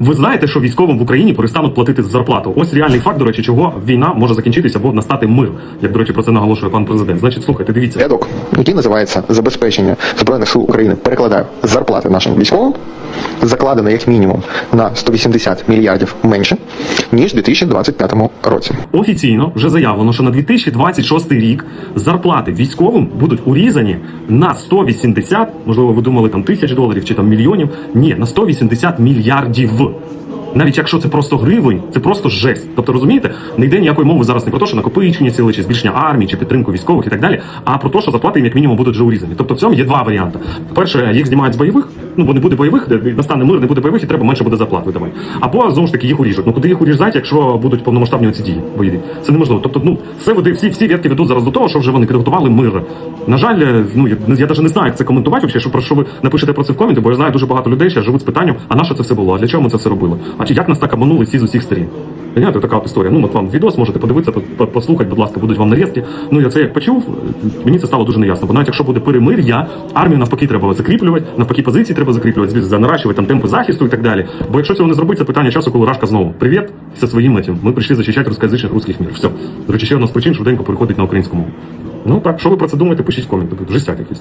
Ви знаєте, що військовим в Україні перестануть платити зарплату. Ось реальний факт, до речі, чого війна може закінчитися або настати мир. Як до речі, про це наголошує пан президент. Значить, слухайте, дивіться. Рядок, який називається забезпечення збройних сил України, перекладаю зарплати нашим військовим, закладено як мінімум на 180 мільярдів менше ніж у 2025 році. Офіційно вже заявлено, що на 2026 рік зарплати військовим будуть урізані на 180, можливо, ви думали там тисяч доларів чи там мільйонів. Ні, на 180 мільярдів. Навіть якщо це просто гривень, це просто жесть. Тобто розумієте, не йде ніякої мови зараз не про те, що накопичення сили, чи збільшення армії, чи підтримку військових і так далі, а про те, що зарплати їм як мінімум будуть вже урізані. Тобто в цьому є два варіанти. Перше, їх знімають з бойових, ну бо не буде бойових, настане мир, не буде бойових, і треба менше буде зарплат видавати. Або знову ж таки їх уріжуть. Ну куди їх уріжать, якщо будуть повномасштабні ці дії бойові? Це неможливо. Тобто, ну все веде, всі всі ветки ведуть зараз до того, що вже вони підготували мир. На жаль, е, ну я, я навіть не знаю, як це коментувати, взагалі, що про що ви напишете про це в коменті, бо я знаю дуже багато людей, що живуть з питанням, а на що це все було? А для чого ми це все робили? А чи як нас так обманули всі з усіх сторін? Понимаєте, така історія. Ну, от вам відос можете подивитися, по- по- послухати, будь ласка, будуть вам нарізки. Ну, я це як почув, мені це стало дуже неясно. Бо навіть якщо буде перемир'я, армію навпаки треба закріплювати, навпаки позиції треба закріплювати, звідси наращувати там темпи захисту і так далі. Бо якщо цього не зробити, це питання часу, коли Рашка знову привіт зі своїм этим. Ми прийшли захищати русскоязичних русських мір. Все. До речі, ще одна з причин швиденько переходить на українську мову. Ну так, що ви про це думаєте, пишіть в коменти. Жестяк якийсь.